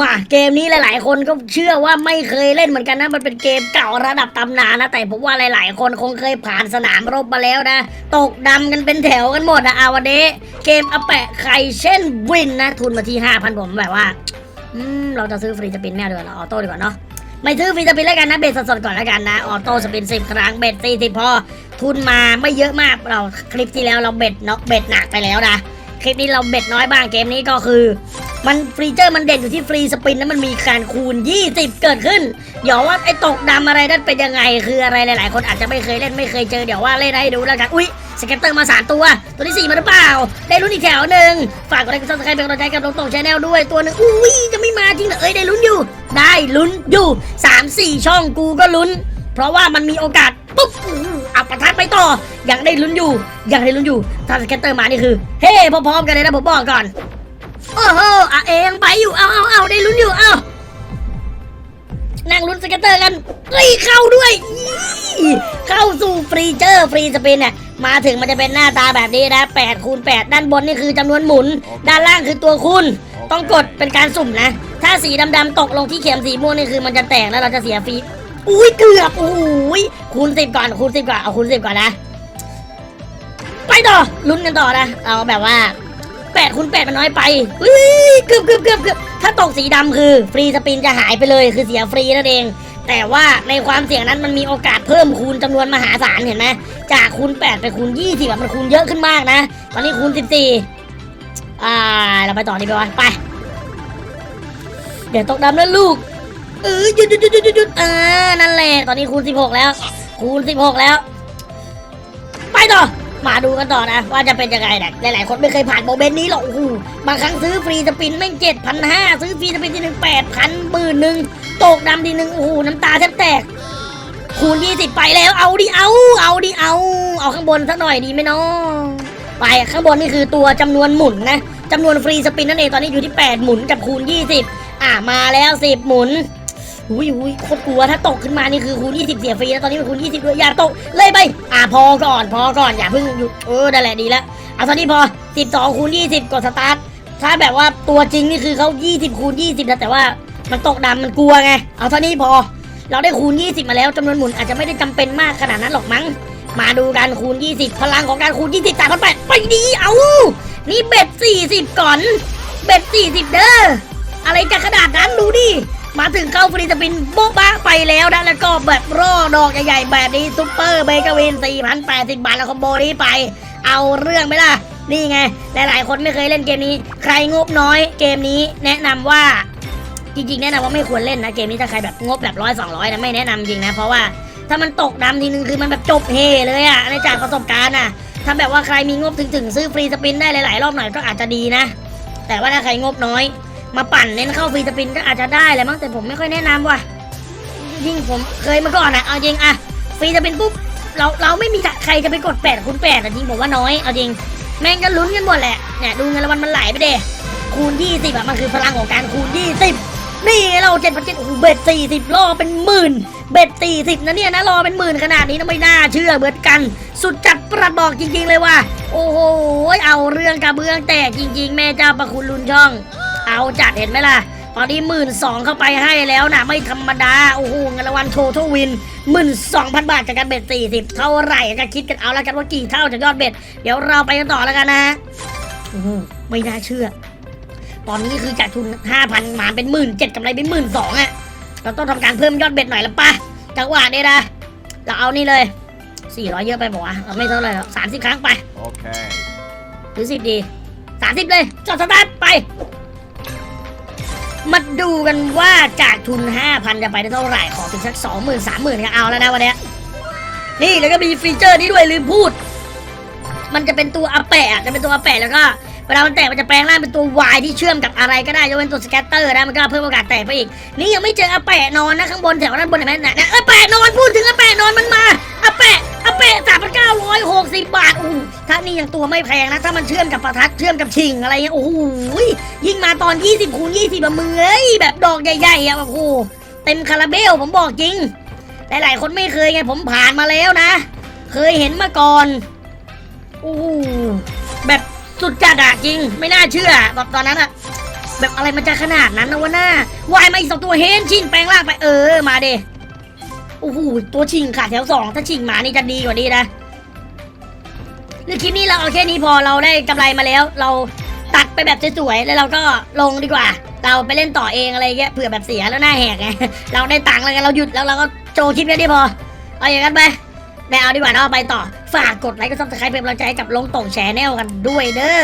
มาเกมนี้หลาย ๆ คนก็เชื่อว่าไม่เคยเล่นเหมือนกันนะมันเป็นเกมเก่าระดับตำนานนะแต่ผมว่าหลาย ๆ คนคงเคยผ่านสนามรบมาแล้วนะ ตกดำกันเป็นแถวกันหมดนะอาวันนี้เกมอแปะไข่เช่นวินนะ ทุนมาที่ 5,000 ผมแบบว่าอืมเราจะซื้อฟรีสปินแม่ดีกว่าเราออโต้ดีกว่าเนาะไม่ซื้อฟรีสปินแล้วกันนะเบ็ดสดๆก่อนแล้วกันนะออโต้สปินสิบครั้งเบ็ดสี่สิบพอทุนมาไม่เยอะมากเราคลิปที่แล้วเราเบ็ดเนาะเบ็ดหนักไปแล้วนะคลิปนี้เราเบ็ดน้อยบ้างเกมนี้ก็คือ มันฟรีเจอร์มันเด่นอยู่ที่ฟรีสปินแล้วมันมีการคูณ 20 เกิดขึ้น เดี๋ยวว่าไอ้ตกดำอะไรนั่นเป็นยังไง คืออะไรหลาย ๆ คนอาจจะไม่เคยเล่นไม่เคยเจอเดี๋ยวว่าเล่นให้ดูแล้วกันอุ๊ยสเก็ตเตอร์มาสามตัว ตัวที่สี่มาหรือเปล่า ได้ลุ้นอีกแถวหนึ่งฝากกดไลค์กดซับสไครป์เป็นกำลังใจกับตรงตงชาแนลด้วยตัวหนึ่งอุ้ยจะไม่มาจริงเหรอเอ้ยได้ลุ้นอยู่ ได้ลุ้นอยู่สามสี่ช่องกูก็ลุ้น เพราะว่ามันมีโอกาสปุ๊บอื้ออัปทัดไปต่อ ยังได้ลุ้นอยู่ ยังได้ลุ้นอยู่ถ้าสเก็ตเตอร์มานี่คือ เฮ้พร้อมๆกันเลยนะผมบอกก่อน โอ้โหอะเองไปอยู่เอาเอาเอาได้ลุ้นอยู่เอานั่งลุ้นสเก็ตเตอร์กันเฮ้ยเข้าด้วยอี้เข้าสู่ฟรีเจอร์ฟรีสปินเนี่ยมาถึงมันจะเป็นหน้าตาแบบนี้นะ8คูณ8ด้านบนนี่คือจำนวนหมุน ด้านล่างคือตัวคูณต้องกดเป็นการสุ่มนะ ถ้าสีดำๆตกลงที่เข็มสีม่วงนี่คือมันจะแตกแล้วเราจะเสียฟรีอุ้ยเกือบอุ้ยคูณสิบก่อนคูณสิบก่อนเอาคูณสิบก่อนนะ ไปต่อลุ้นกันต่อนะ เอาแบบว่า แปดคูณแปดมันน้อยไปอุ้ยเกือบเกือบเกือบเกือบถ้าตกสีดำคือ ฟรีสปินจะหายไปเลยคือเสียฟรีนั่นเอง แต่ว่าในความเสี่ยงนั้นมันมีโอกาสเพิ่มคูณจำนวนมหาศาลเห็นไหมจากคูณ8ไปคูณ20แบบมันคูณเยอะขึ้นมากนะ ตอนนี้คูณ 14 อ่า เราไปต่อดีไหมวะไป เดี๋ยวตกดำแล้วลูก เออหยุดหยุดหยุดหยุดหยุดอ่า นั่นแหละ ตอนนี้คูณ 16 แล้ว คูณ 16 แล้ว มาดูกันต่อนะ ว่าจะเป็นยังไงนะหลายๆ คนไม่เคยผ่านโมเมนต์นี้หรอกโอ้บางครั้งซื้อฟรีสปินแม่งเจ็ดพันห้าซื้อฟรีสปินทีหนึ่งแปดพันหมื่นหนึ่งตกดำทีหนึ่งโอ้โหน้ำตาแทบแตกคูณ20ไปแล้วเอาดิเอา เอาดิเอา เอาข้างบนสักหน่อยดีไหมเนาะไปข้างบนนี่คือตัวจำนวนหมุนนะจำนวนฟรีสปินนั่นเองตอนนี้อยู่ที่ 8 หมุนกับคูณ 20 อะมาแล้ว 10 หมุน อุ้ยอุ้ยโคตรกลัวถ้าตกขึ้นมานี่คือคูณ20 เสียฟรีแล้วตอนนี้เป็นคูณ20ด้วยอย่าตกเลยไป อะพอก่อนพอก่อนอย่าเพิ่งหยุดเออนั่นแหละดีแล้วเอาตอนนี้พอ 12คูณ20กดสตาร์ทถ้าแบบว่าตัวจริงนี่คือเขา20คูณ20นะแต่ว่ามันตกดำมันกลัวไงเอาเท่านี้พอ เราได้คูณ 20 มาแล้วจำนวนหมุนอาจจะไม่ได้จำเป็นมากขนาดนั้นหรอกมั้งมาดูกันคูณ 20 พลังของการคูณ 20จากพันแปดไปดีเอานี่เบ็ด40 ก่อน เบ็ด40 เด้ออะไรจะขนาดนั้นดูดิ มาถึงเข้าฟรีสปินโบ๊ะบะไปแล้วนะแล้วก็แบบรอดอกใหญ่ๆแบบนี้ซุปเปอร์เบเกอร์วิน4,080 บาทแล้วคอมโบนี้ไป เอาเรื่องไหมล่ะ นี่ไง หลายๆคนไม่เคยเล่นเกมนี้ ใครงบน้อยเกมนี้แนะนำว่าจริงๆแนะนำว่าไม่ควรเล่นนะเกมนี้ถ้าใครแบบงบแบบร้อยสองร้อยนะไม่แนะนำจริงนะเพราะว่าถ้ามันตกดำทีนึงคือมันแบบจบเฮเลยอะในจากประสบการณ์อะถ้าแบบว่าใครมีงบถึงๆ ซื้อฟรีสปินได้หลายๆ รอบหน่อยก็อาจจะดีนะ แต่ว่าถ้าใครงบน้อย มาปั่นเน้นเข้าฟรีสปินก็อาจจะได้แหละมั้งแต่ผมไม่ค่อยแนะนำว่ะยิ่งผมเคยมาก่อนอะเอาจริงอะฟรีสปินปุ๊บเราเราไม่มีใครจะไปกดแปดคูณแปดอะจริงผมว่าน้อยเอาจริงแม่งก็ลุ้นกันหมดแหละเนี่ยดูเงินรางวัลมันไหลไปเด้คูณ20อะมันคือพลังของการคูณ20นี่เราเจ็ดพันเจ็ดโอ้โหเบ็ดสี่สิบรอเป็นหมื่น เบ็ดสี่สิบนะเนี่ยนะรอเป็นหมื่นขนาดนี้นะไม่น่าเชื่อเหมือนกัน สุดจัดประบอกจริง ๆ เลยว่ะโอ้โหเอาเรื่องกระเบื้องแตกจริง ๆ แม่เจ้าประคุณลุนช่อง เอาจัดเห็นไหมล่ะ ตอนนี้หมื่นสองเข้าไปให้แล้วนะไม่ธรรมดา โอ้โหเงินรางวัลโททวินหมื่นสองพันบาทจากการเบ็ดสี่สิบเท่าไหร่ก็คิดกันเอาแล้วกันว่ากี่เท่าจากยอดเบ็ด เดี๋ยวเราไปกันต่อแล้วกันนะโอ้โหไม่น่าเชื่อ ตอนนี้คือจากทุนห้าพันมาเป็นหมื่นเจ็ดกำไรเป็นหมื่นสองอะเราต้องทำการเพิ่มยอดเบ็ดหน่อยละปะจังหวะนี้นะเราเอานี่เลยสี่ร้อยเยอะไปบอกว่าวะเราไม่เท่าไหร่หรอกสามสิบครั้งไป Okay. หรือสิบดีสามสิบเลยจอดสตาร์ทไป มาดูกันว่าจากทุนห้าพันจะไปได้เท่าไหร่ ขอถึงสักสองหมื่นสามหมื่นก็เอาแล้วนะวันนี้ นี่แล้วก็มีฟีเจอร์นี้ด้วยลืมพูด มันจะเป็นตัวอาแปะจะเป็นตัวอาแปะแล้วก็เวลามันแตกมันจะแปลงร่างเป็นตัววายที่เชื่อมกับอะไรก็ได้ยกเว้นตัวสแกตเตอร์นะมันก็เพิ่มโอกาสแตกไปอีก นี่ยังไม่เจออาแปะนอนนะข้างบนแถวด้านบนเห็นไหมน่ะน่ะอาแปะนอนพูดถึงอาแปะนอนมันมาอาแปะ อาแปะสามพันเก้าร้อยหกสิบบาทอู้ถ้านี่ยังตัวไม่แพงนะ ถ้ามันเชื่อมกับประทัดเชื่อมกับชิงอะไรเงี้ยโอ้โหยิ่งมาตอน20คูณ20บบมือเอ้ยแบบดอกใหญ่ๆอะโอ้โหเต็มคาราเบลผมบอกจริง หลายๆ คนไม่เคยไงผมผ่านมาแล้วนะ เคยเห็นมาก่อนโอ้โหแบบสุดจัดอะจริง ไม่น่าเชื่อแบบตอนนั้นอะแบบอะไรมันจะขนาดนั้นนะวะหน้าวายมาอีกสองตัวเฮนชิงแปลงร่างไปเออมาเด โอ้โหตัวชิงขาดแถวสองถ้าชิงหมานี่จะดีกว่านี้นะในคลิปนี้เราเอาแค่นี้พอเราได้กำไรมาแล้ว เราตัดไปแบบสวยๆแล้วเราก็ลงดีกว่า เราไปเล่นต่อเองอะไรเงี้ยเผื่อแบบเสียแล้วหน้าแหกไงเราได้ตังค์แล้วไงเราหยุดแล้วเราก็โจคลิปแค่นี้พอ เอาอย่างนั้นไปไม่เอาดีกว่าเนาไปต่อ ฝากกดไลค์กดซับสไครป์เป็นกำลังใจกับลงต่งแชนแนลกันด้วยเด้อ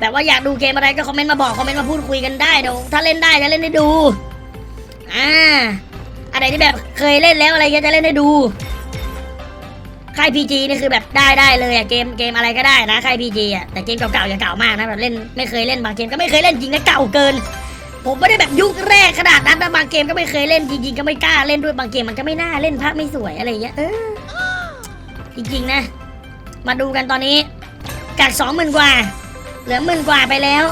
แบบว่าอยากดูเกมอะไรก็คอมเมนต์มาบอกคอมเมนต์มาพูดคุยกันได้เดี๋ยวถ้าเล่นได้จะเล่นให้ดูอ่า อะไรที่แบบเคยเล่นแล้วอะไรเงี้ยจะเล่นให้ดูค่ายพีจีนี่คือแบบได้ได้เลยอะเกมเกมอะไรก็ได้นะค่ายพีจีอะแต่เกมเก่าๆอย่าเก่ามากนะแบบเล่นไม่เคยเล่นบางเกมก็ไม่เคยเล่นจริงนะเก่าเกิน ผมไม่ได้แบบยุคแรกขนาดนั้นนะบางเกมก็ไม่เคยเล่นจริงๆก็ไม่กล้าเล่นด้วยบางเกมมันก็ไม่น่าเล่นภาพไม่สวยอะไรอย่างเงี้ยเออจริงๆนะ มาดูกันตอนนี้จากสองหมื่นกว่า เหลือหมื่นกว่าไปแล้ว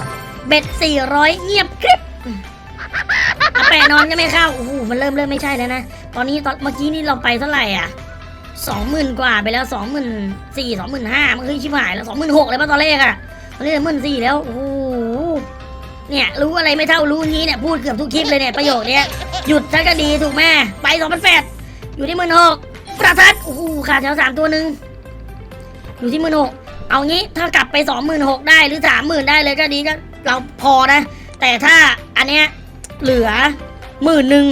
เบ็ดสี่ร้อยเงียบกริบ อาแปะนอนก็ไม่เข้าโอ้โหมันเริ่มเริ่มไม่ใช่แล้วนะ ตอนนี้ตอนเมื่อกี้นี่เราไปเท่าไหร่อะสองหมื่นกว่าไปแล้วสองหมื่นสี่สองหมื่นห้ามันคือชิบหายแล้วสองหมื่นหกเลยป่ะตอนแรกอะตอนนี้หมื่นสี่แล้วโอ้โหเนี่ยรู้อะไรไม่เท่ารู้งี้เนี่ยพูดเกือบทุกคลิปเลยเนี่ยประโยคเนี้ยหยุดซะก็ดีถูกไหมไปสองพันแปดอยู่ที่หมื่นหกประทัดโอ้โหขาดแถวสามตัวหนึ่งอยู่ที่หมื่นหกเอางี้ถ้ากลับไปสองหมื่นหกได้หรือสามหมื่นได้เลยก็ดีก็เราพอนะ แต่ถ้าอันเนี้ย เหลือหมื่นหนึ่ง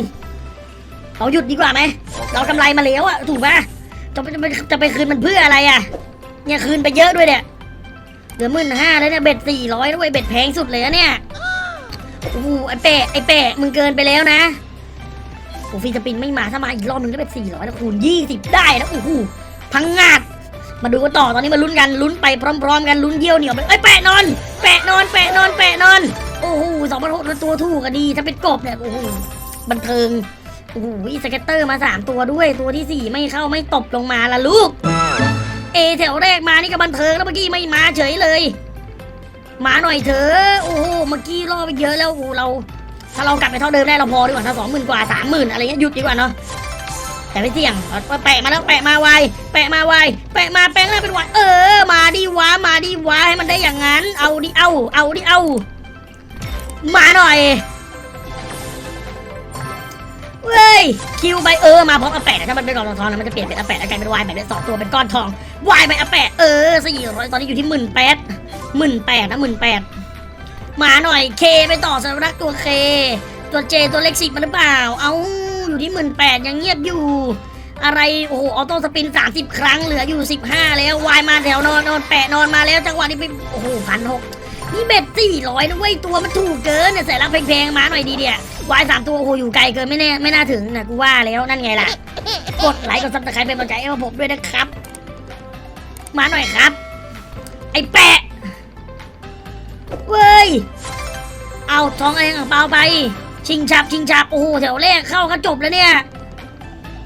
เราหยุดดีกว่าไหม เรากำไรมาแล้วอะถูกปะจะไปจะไปจะไปคืนมันเพื่ออะไรอะเนี่ยคืนไปเยอะด้วยเนี่ย เหลือหมื่นห้าแล้วเนี่ยเบ็ดสี่ร้อยด้วยเบ็ดแพงสุดเลยเนี่ย โอ้โหไอเปะไอเปะมึงเกินไปแล้วนะโอ้ฟีสปินไม่มาถ้ามาอีกรอบหนึงก็เบ็ดสี่ร้อยแล้วคูณยี่สิบได้แล้วโอ้โหพังงาดมาดูกันต่อตอนนี้มาลุ้นกันลุ้นไปพร้อม ๆ กันลุ้นเยี่ยวเหนียวไปเอ้ยแปะนอน แปะนอนแปะนอนแปะนอน โอ้โหสองพันหกตัวถูกอะดี ถ้าเป็นกบเนี่ยโอ้โหบันเทิงโอ้โหสเก็ตเตอร์มาสามตัวด้วยตัวที่สี่ไม่เข้าไม่ตบลงมาละลูก เอแถวแรกมานี่ก็บันเทิงแล้วเมื่อกี้ไม่มาเฉยเลย มาหน่อยเถอะโอ้โหเมื่อกี้รอไปเยอะแล้วโอ้โหเรา ถ้าเรากลับไปเท่าเดิมได้เราพอดีกว่าถ้าสองหมื่นกว่าสามหมื่นอะไรเงี้ยหยุดดีกว่าเนาะแต่ไม่เสี่ยงแปะมาแล้วแปะมาไวแปะมาไวแปะมาแปลงหน้าเป็นไวเออ มาดิวะมาดิวะให้มันได้อย่างนั้น เอาดิเอาเอาดิเอา มาหน่อย เว้ย คิวไปเออ มาพร้อมอาแปะถ้ามันเป็นกล่องทองนะมันจะเปลี่ยนเป็นอาแปะแล้วกลายเป็นวายแบบได้สองตัวเป็นก้อนทองวายไปอาแปะเออสี่ร้อยตอนนี้อยู่ที่หมื่นแปดหมื่นแปดนะหมื่นแปดมาหน่อยเคไปต่อสำนักตัวเค ตัวเจตัวเล็กสิบมันหรือเปล่า เอาอยู่ที่หมื่นแปดยังเงียบอยู่ อะไรโอ้โหออโต้สปิน30ครั้งเหลืออยู่15แล้ววายมาแถวนอนนอนแปะนอนมาแล้วจังหวะนี้ไปโอ้โหพันหก นี่เบ็ดสี่ร้อยนะเว้ยตัวมันถูกเกินเนี่ยใส่รับแพงๆมาหน่อยดีเดียวายสามตัวโอ้โหอยู่ไกลเกินไม่แน่ไม่น่าถึงนะกูว่าแล้วนั่นไงล่ะ กดไลค์กดซับสไครป์เป็นกำลังใจให้ผมด้วยนะครับ มาหน่อยครับ ไอ้แปะเว้ยเอาทองอะไรอ่างเปล่าไป ชิงชับชิงชับโอ้โหแถวแรกเข้าก็จบแล้วเนี่ย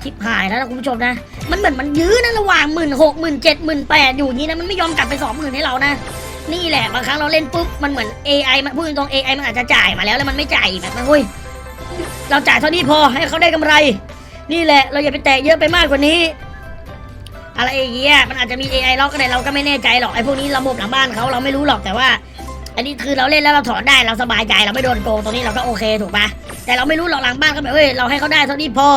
ชิบหายแล้วนะคุณผู้ชมนะ มันเหมือนมันยื้อนะระหว่างหมื่นหกหมื่นเจ็ดหมื่นแปดอยู่นี้นะมันไม่ยอมกลับไปสองหมื่นให้เรานะ นี่แหละบางครั้งเราเล่นปุ๊บมันเหมือน AI มันพูดตรงๆ AI มันอาจจะจ่ายมาแล้วแล้วมันไม่จ่ายแบบนั้นเว้ยเราจ่ายเท่านี้พอให้เขาได้กำไร นี่แหละเราอย่าไปแตะเยอะไปมากกว่านี้ อะไรอย่างเงี้ยมันอาจจะมี AI ล็อกก็ได้เราก็ไม่แน่ใจหรอกไอ้พวกนี้ระบบหลังบ้านเขาเราไม่รู้หรอกแต่ว่า อันนี้คือเราเล่นแล้วเราถอนได้เราสบายใจเราไม่โดนโกงตรงนี้เราก็โอเคถูกปะแต่เราไม่รู้หรอกหลังบ้านเขาแบบเฮ้ยเราให้เขาได้เท่านี้พอ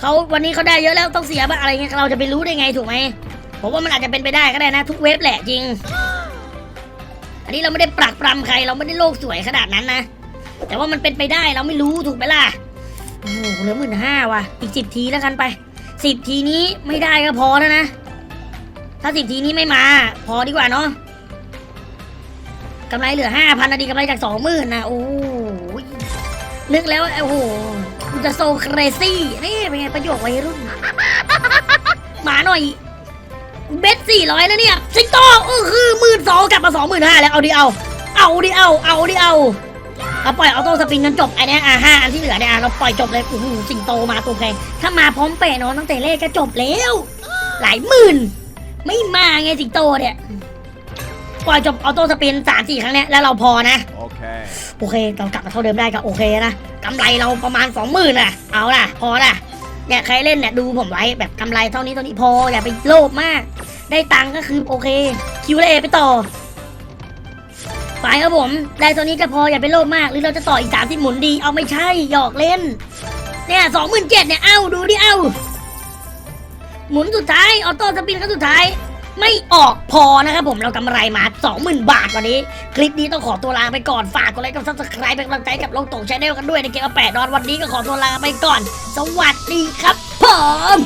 เขาวันนี้เขาได้เยอะแล้วต้องเสียบ้างอะไรเงี้ยเราจะไปรู้ได้ไงถูกไหมผมว่ามันอาจจะเป็นไปได้ก็ได้นะ ทุกเว็บแหละจริง อันนี้เราไม่ได้ปรักปรำใครเราไม่ได้โลกสวยขนาดนั้นนะ แต่ว่ามันเป็นไปได้เราไม่รู้ถูกไหมล่ะ โอ้โหเหลือหมื่นห้าว่ะ อีกสิบทีแล้วกันไปสิบทีนี้ไม่ได้ก็พอแล้วนะ ถ้าสิบทีนี้ไม่มา พอดีกว่าเนาะกำไรเหลือห้าพันนาดีกำไรจากสองหมื่นนะโอ้ยนึกแล้วโอ้โหกูจะโซเครซี่นี่เป็นไงประโยควัยรุ่นหมาหน่อย เบ็ดสี่ร้อยแล้วเนี่ยสิงโตเออคือหมื่นสองกลับมาสองหมื่นห้าแล้วเอาดิเอา เอาดิเอา เอาดิเอาเราปล่อยออโต้สปริงกันจบอันเนี้ยอะห้าอันที่เหลือเนี่ยอะเราปล่อยจบเลยโอ้โหสิงโตมาตัวแพงถ้ามาพร้อมเปะเนอะตั้งแต่แรกก็จบแล้ว หลายหมื่น ไม่มาไงสิงโตเนี่ยปล่อยจบออโต้สปินสามสี่ครั้งเนี้ยแล้วเราพอนะ Okay. โอเคเรากลับมาเท่าเดิมได้ก็โอเคนะกำไรเราประมาณสองหมื่นอะเอาล่ะพอล่ะเนี่ยใครเล่นเนี่ยดูผมไว้แบบกำไรเท่านี้เท่านี้พออย่าไปโลภมาก ได้ตังก็คือโอเค คิวเลไปต่อไปครับผมได้ตัวนี้ก็พออย่าไปโลภมาก หรือเราจะต่ออีกสามสิบหมุนดี เอาไม่ใช่ หยอกเล่น เนี่ยสองหมื่นเจ็ดเนี่ย เอ้า ดูดิ เอ้า หมุนสุดท้าย ออโต้สปินครั้งสุดท้าย ไม่ออกพอนะครับผมเรากำไรมา 20,000 บาทวันนี้ คลิปนี้ต้องขอตัวลาไปก่อน ฝากกดไลค์กดซับสไครป์เป็นกำลังใจกับลงตงชาแนลกันด้วยในเกมอาแปดดอนวันนี้ก็ขอตัวลาไปก่อน สวัสดีครับผม